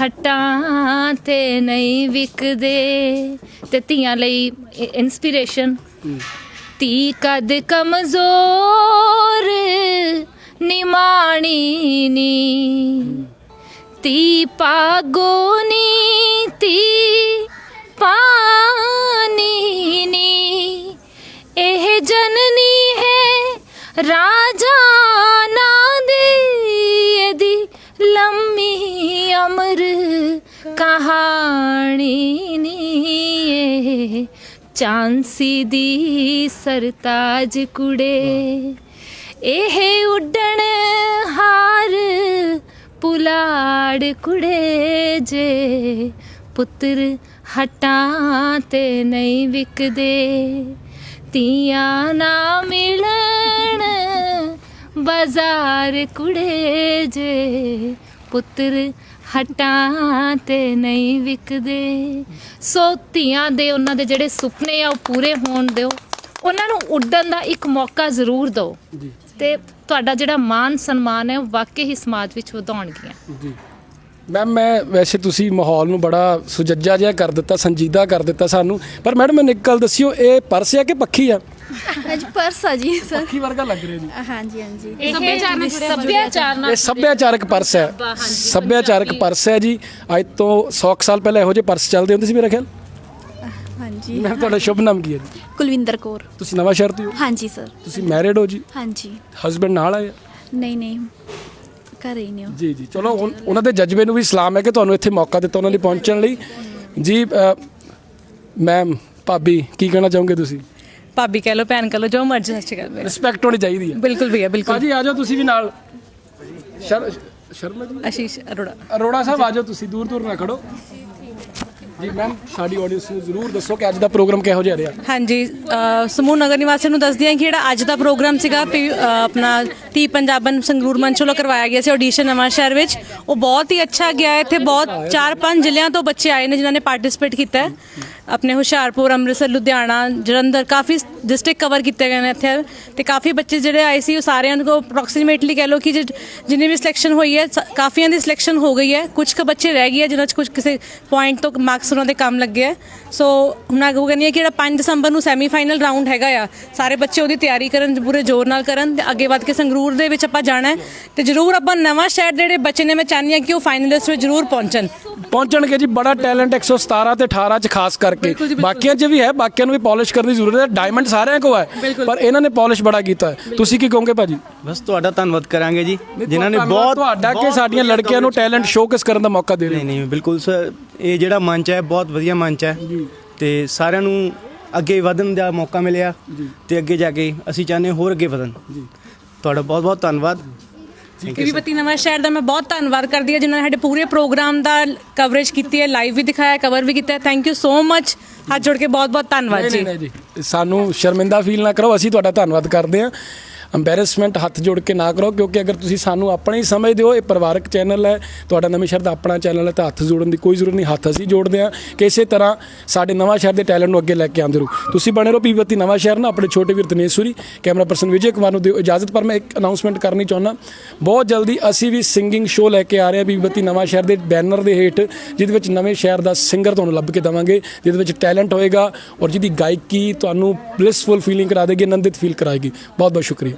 ਹਟਾਂ ਤੇ ਨਹੀਂ ਵਿਕਦੇ। ਤੇ ਧੀਆਂ ਲਈ ਇਨਸਪੀਰੇਸ਼ਨ। ਤੀ ਕਦ ਕਮਜ਼ੋਰ ਨਿਮਾਣੀ ਨੀ। ਤੀ ਪਾਗੋ ਨੀ ਤੀ ਪਾਨੀ ਨੀ। ਇਹ ਜਨਨੀ ਹੈ ਰਾਜਾ ਨਾ ਦੀ, ਇਹਦੀ ਲੰਮੀ ਅਮਰ ਕਹਾਣੀ। ਚਾਂਸੀ ਦੀ ਸਰਤਾਜ ਕੁੜੇ। ਇਹ ਉੱਡਣ ਹਾਰ ਪੁਲਾੜ ਕੁੜੇ ਜੇ। ਪੁੱਤਰ ਹਟਾਂ ਤੇ ਨਹੀਂ ਵਿਕਦੇ। ਤੀਆਂ ਨਾ ਮਿਲਣ ਬਾਜ਼ਾਰ ਕੁੜੇ ਜੇ। ਪੁੱਤਰ ਹਟਾਂ ਤੇ ਨਹੀਂ ਵਿਕਦੇ। ਸੋ ਧੀਆਂ ਦੇ ਉਹਨਾਂ ਦੇ ਜਿਹੜੇ ਸੁਪਨੇ ਆ ਉਹ ਪੂਰੇ ਹੋਣ ਦਿਓ। ਉਹਨਾਂ ਨੂੰ ਉੱਡਣ ਦਾ ਇੱਕ ਮੌਕਾ ਜ਼ਰੂਰ ਦਿਓ। ਤੇ ਤੁਹਾਡਾ ਜਿਹੜਾ ਮਾਨ ਸਨਮਾਨ ਹੈ ਉਹ ਵਾਕਈ ਹੀ ਸਮਾਜ ਵਿੱਚ ਵਧਾਉਣਗੀਆਂ। ਜੀ। ਮੈਮ ਮੈਂ ਵੈਸੇ ਤੁਸੀਂ ਮਾਹੌਲ ਨੂੰ ਬੜਾ ਸੁਜੱਜਾ ਜਿਹਾ ਕਰ ਦਿੱਤਾ ਸੰਜੀਦਾ ਕਰ ਦਿੱਤਾ ਸਾਨੂੰ। ਪਰ ਮੈਡਮ ਮੈਨੂੰ ਇੱਕ ਗੱਲ ਦੱਸਿਓ ਇਹ ਪਰਸ ਹੈ ਕਿ ਪੱਖੀ ਆ? ਅੱਜ ਪਰਸ ਆ ਜੀ ਸਰ। ਪੱਖੀ ਵਰਗਾ ਲੱਗ ਰਿਹਾ ਜੀ। ਹਾਂਜੀ ਹਾਂਜੀ। ਇਹ ਸੱਭਿਆਚਾਰ ਨਾਲ ਸੱਭਿਆਚਾਰ ਨਾਲ ਇਹ ਸੱਭਿਆਚਾਰਕ ਪਰਸ ਹੈ। ਸੱਭਿਆਚਾਰਕ ਪਰਸ ਹੈ ਜੀ। ਅੱਜ ਤੋਂ 100 ਕੁ ਸਾਲ ਪਹਿਲਾਂ ਇਹੋ ਜਿਹੇ ਪਰਸ ਚੱਲਦੇ ਹੁੰਦੇ ਸੀ ਮੇਰਾ ਖਿਆਲ? ਹਾਂਜੀ। ਮੈਂ ਤੁਹਾਡਾ ਸ਼ੁਭ ਨਾਮ ਕੀ ਹੈ ਜੀ? ਕੁਲਵਿੰਦਰ ਕੌਰ। ਤੁਸੀਂ ਨਵਾਂ ਸ਼ਹਿਰ ਤੋਂ ਹੋ ਹਾਂਜੀ ਸਰ। ਤੁਸੀਂ ਮੈਰਿਡ ਹੋ ਜੀ? ਹਾਂਜੀ। ਹਸਬੰਡ ਨਾਲ ਆਏ ਆ? ਨਹੀਂ ਨਹੀਂ। ਘਰੇ ਹੀ ਨੇ ਉਹ। ਜੀ ਜੀ। ਚਲੋ ਉਨ- ਉਹਨਾਂ ਦੇ ਜਜ਼ਬੇ ਨੂੰ ਵੀ ਸਲਾਮ ਹੈ ਕਿ ਤੁਹਾਨੂੰ ਇੱਥੇ ਮੌਕਾ ਦਿੱਤਾ ਉਹਨਾਂ ਲਈ ਪਹੁੰਚਣ ਲਈ। ਜੀ ਮੈਮ ਭਾਬੀ ਕੀ ਕਹਿਣਾ ਚਾਹੋਗੇ ਤੁਸੀਂ? ਭਾਬੀ ਕਹਿ ਲੋ ਭੈਣ ਕਹਿ ਲੋ ਜੋ ਮਰਜ਼ੀ ਸੱਚ ਕਰ ਮੇਰੇ ਰਿਸਪੈਕਟ ਹੋਣੀ ਚਾਹੀਦੀ ਹੈ। ਬਿਲਕੁਲ ਭਈਆ ਬਿਲਕੁਲ। ਭਾਜੀ ਆ ਜਾਓ ਤੁਸੀਂ ਵੀ ਨਾਲ। ਸ਼ਰ- ਸ਼ਰਮਾ ਜੀ? ਆਸ਼ੀਸ਼ ਅਰੋੜਾ। ਅਰੋੜਾ ਸਾਹਿਬ ਆ ਜਾਓ ਤੁਸੀਂ ਦੂਰ ਦੂਰ ਨਾ ਖੜੋ। ਜੀ ਮੈਮ ਸਾਡੀ ਆਡੀਅנס ਨੂੰ ਜ਼ਰੂਰ ਦੱਸੋ ਕਿ ਅੱਜ ਦਾ ਪ੍ਰੋਗਰਾਮ ਕਿਹੋ ਜਿਹਾ ਰਿਹਾ। ਹਾਂਜੀ ਅ, ਸਮੂਹ ਨਗਰ ਨਿਵਾਸੀਆਂ ਨੂੰ ਦੱਸਦੀ ਹਾਂ ਕਿ ਜਿਹੜਾ ਅੱਜ ਦਾ ਪ੍ਰੋਗਰਾਮ ਸੀਗਾ ਪੀ- ਅ, ਆਪਣਾ ਟੀ ਪੰਜਾਬਨ ਸੰਗਰੂਰ ਮੰਚ ਵੱਲੋਂ ਕਰਵਾਇਆ ਗਿਆ ਸੀ ਆਡੀਸ਼ਨ ਨਵਾਂ ਸ਼ਹਿਰ ਵਿੱਚ। ਉਹ ਬਹੁਤ ਹੀ ਅੱਛਾ ਗਿਆ ਹੈ। ਇੱਥੇ ਬਹੁਤ ਚਾਰ ਪੰਜ ਜ਼ਿਲ੍ਹਿਆਂ ਤੋਂ ਬੱਚੇ ਆਏ ਨੇ ਜਿਨ੍ਹਾਂ ਨੇ ਪਾਰਟਿਸਿਪੇਟ ਕੀਤਾ ਹੈ। ਆਪਣੇ ਹੁਸ਼ਿਆਰਪੁਰ, ਅੰਮ੍ਰਿਤਸਰ, ਲੁਧਿਆਣਾ, ਜਲੰਧਰ ਕਾਫੀ ਡਿਸਟ੍ਰਿਕਟ ਕਵਰ ਕੀਤੇ ਗਏ ਨੇ ਇੱਥੇ ਤੇ ਕਾਫੀ ਬੱਚੇ ਜਿਹੜੇ ਆਏ ਸੀ ਉਹ ਸਾਰਿਆਂ ਨੂੰ ਅਪਰੋਕਸੀਮੇਟਲੀ ਕਹਿ ਲਓ ਕਿ ਜਿ- ਜਿੰਨੀ ਵੀ ਸਿਲੈਕਸ਼ਨ ਹੋਈ ਹੈ, ਸ- ਕਾਫੀਆਂ ਦੀ ਸਿਲੈਕਸ਼ਨ ਹੋ ਗਈ ਹੈ। ਕੁਝ ਕੁ ਬੱਚੇ ਰਹਿ ਗਏ ਹੈ, ਜਿਨ੍ਹਾਂ 'ਚ ਕੁਝ ਕਿਸੇ ਪੁਆਇੰਟ ਤੋਂ ਮਾਰਕਸ ਉਹਨਾਂ ਦੇ ਕੰਮ ਲੱਗੇ ਹੈ। ਸੋ ਹੁਣ ਮੈਂ ਉਹ ਕਹਿੰਦੀ ਹਾਂ ਕਿ ਜਿਹੜਾ 5 ਦਸੰਬਰ ਨੂੰ ਸੈਮੀਫਾਈਨਲ ਰਾਊਂਡ ਹੈਗਾ ਆ, ਸਾਰੇ ਬੱਚੇ ਉਹਦੀ ਤਿਆਰੀ ਕਰਨ, ਪੂਰੇ ਜ਼ੋਰ ਨਾਲ ਕਰਨ ਤੇ ਅੱਗੇ ਵੱਧ ਕੇ ਸੰਗਰੂਰ ਦੇ ਵਿੱਚ ਆਪਾਂ ਜਾਣਾ ਹੈ। ਤੇ ਜ਼ਰੂਰ ਆਪਾਂ ਨਵਾਂ ਸ਼ਹਿਰ ਜਿਹੜੇ ਬੱਚੇ ਨੇ, ਮੈਂ ਚਾਹੁੰਦੀ ਹਾਂ ਕਿ ਉਹ ਫਾਈਨਲਿਸਟ ਵਿੱਚ ਜ਼ਰੂਰ ਪਹੁੰਚਣ। ਪਹੁੰਚਣਗੇ ਜੀ, ਬੜਾ ਟੈਲੈਂਟ 117 ਤੇ 18 ਚ ਖਾਸ ਕਰ ਕਰਕੇ ਬਾਕੀਆਂ 'ਚ ਵੀ ਹੈ ਬਾਕੀਆਂ ਨੂੰ ਵੀ ਪਾਲਿਸ਼ ਕਰਨ ਦੀ ਜ਼ਰੂਰਤ ਹੈ ਡਾਇਮੰਡ ਸਾਰਿਆਂ ਕੋਲ ਹੈ ਪਰ ਇਹਨਾਂ ਨੇ ਪਾਲਿਸ਼ ਬੜਾ ਕੀਤਾ ਹੈ। ਤੁਸੀਂ ਕੀ ਕਹੋਗੇ ਭਾਜੀ? ਬਸ ਤੁਹਾਡਾ ਧੰਨਵਾਦ ਕਰਾਂਗੇ ਜੀ ਜਿਨ੍ਹਾਂ ਨੇ ਬਹੁਤ ਤੁਹਾਡਾ ਕਿ ਸਾਡੀਆਂ ਲੜਕੀਆਂ ਨੂੰ ਟੈਲੈਂਟ ਸ਼ੋਕੇਸ ਕਰਨ ਦਾ ਮੌਕਾ ਦੇ ਰਹੇ ਨਹੀਂ ਨਹੀਂ ਬਿਲਕੁਲ ਸਰ ਇਹ ਜਿਹੜਾ ਮੰਚ ਹੈ ਬਹੁਤ ਵਧੀਆ ਮੰਚ ਹੈ। ਤੇ ਸਾਰਿਆਂ ਨੂੰ ਅੱਗੇ ਵਧਣ ਦਾ ਮੌਕਾ ਮਿਲਿਆ ਤੇ ਅੱਗੇ ਜਾ ਕੇ ਅਸੀਂ ਚਾਹੁੰਦੇ ਹਾਂ ਹੋਰ ਅੱਗੇ ਵਧਣ। ਤੁਹਾਡਾ ਬਹੁਤ ਬਹੁਤ ਧੰਨਵਾਦ। ਕਿਵੀਪਤੀ ਨਵਾਂ ਸ਼ਹਿਰ ਦਾ ਮੈਂ ਬਹੁਤ ਧੰਨਵਾਦ ਕਰਦੀ ਹਾਂ ਜਿਨ੍ਹਾਂ ਨੇ ਸਾਡੇ ਪੂਰੇ ਪ੍ਰੋਗਰਾਮ ਦਾ ਕਵਰੇਜ ਕੀਤੀ ਹੈ ਲਾਈਵ ਵੀ ਦਿਖਾਇਆ ਕਵਰ ਵੀ ਕੀਤਾ ਥੈਂਕ ਯੂ ਸੋ ਮਚ ਹੱਥ ਜੋੜ ਕੇ ਬਹੁਤ ਬਹੁਤ ਧੰਨਵਾਦ ਜੀ ਸਾਨੂੰ ਸ਼ਰਮਿੰਦਾ ਫੀਲ ਨਾ ਕਰੋ ਅਸੀਂ ਤੁਹਾਡਾ ਧੰਨਵਾਦ ਕਰਦੇ ਹਾਂ ਅੰਬੈਰਸਮੈਂਟ ਹੱਥ ਜੋੜ ਕੇ ਨਾ ਕਰੋ, ਕਿਉਂਕਿ ਅਗਰ ਤੁਸੀਂ ਸਾਨੂੰ ਆਪਣਾ ਹੀ ਸਮਝਦੇ ਹੋ, ਇਹ ਪਰਿਵਾਰਕ ਚੈਨਲ ਹੈ, ਤੁਹਾਡਾ ਨਵੇਂ ਸ਼ਹਿਰ ਦਾ ਆਪਣਾ ਚੈਨਲ ਹੈ, ਤਾਂ ਹੱਥ ਜੋੜਨ ਦੀ ਕੋਈ ਜ਼ਰੂਰਤ ਨਹੀਂ, ਹੱਥ ਅਸੀਂ ਜੋੜਦੇ ਹਾਂ ਕਿ ਇਸੇ ਤਰ੍ਹਾਂ ਸਾਡੇ ਨਵਾਂ ਸ਼ਹਿਰ ਦੇ ਟੈਲੈਂਟ ਨੂੰ ਅੱਗੇ ਲੈ ਕੇ ਆਉਂਦੇ ਰਹੋ। ਤੁਸੀਂ ਬਣੇ ਰਹੋ ਪੀਵਤੀ ਨਵਾਂ ਸ਼ਹਿਰ ਨਾਲ, ਆਪਣੇ ਛੋਟੇ ਵੀਰ ਦਿਨੇਸ਼ੂਰੀ ਕੈਮਰਾ ਪਰਸਨ ਵਿਜੇ ਕੁਮਾਰ ਨੂੰ ਦਿਓ ਇਜਾਜ਼ਤ, ਪਰ ਮੈਂ ਇੱਕ ਅਨਾਉਂਸਮੈਂਟ ਕਰਨੀ ਚਾਹੁੰਦਾ। ਬਹੁਤ ਜਲਦੀ ਅਸੀਂ ਵੀ ਸਿੰਗਿੰਗ ਸ਼ੋਅ ਲੈ ਕੇ ਆ ਰਹੇ ਹਾਂ ਪੀਵਤੀ ਨਵਾਂ ਸ਼ਹਿਰ ਦੇ ਬੈਨਰ ਦੇ ਹੇਠ, ਜਿਹਦੇ ਵਿੱਚ ਨਵੇਂ ਸ਼ਹਿਰ ਦਾ ਸਿੰਗਰ ਤੁਹਾਨੂੰ ਲੱਭ ਕੇ ਦੇਵਾਂਗੇ, ਜਿਹਦੇ ਵਿੱਚ ਟੈਲੈਂਟ ਹੋਏਗਾ ਔਰ ਜਿਹਦੀ ਗਾਇਕੀ ਤੁਹਾਨੂੰ ਬਲਿਸਫੁਲ ਫੀਲਿੰਗ ਕਰਾ ਦੇਗੀ, ਆਨੰਦਿਤ ਫੀਲ ਕਰਾਏਗੀ। ਬਹੁਤ ਬਹੁਤ ਸ਼ੁਕਰੀਆ।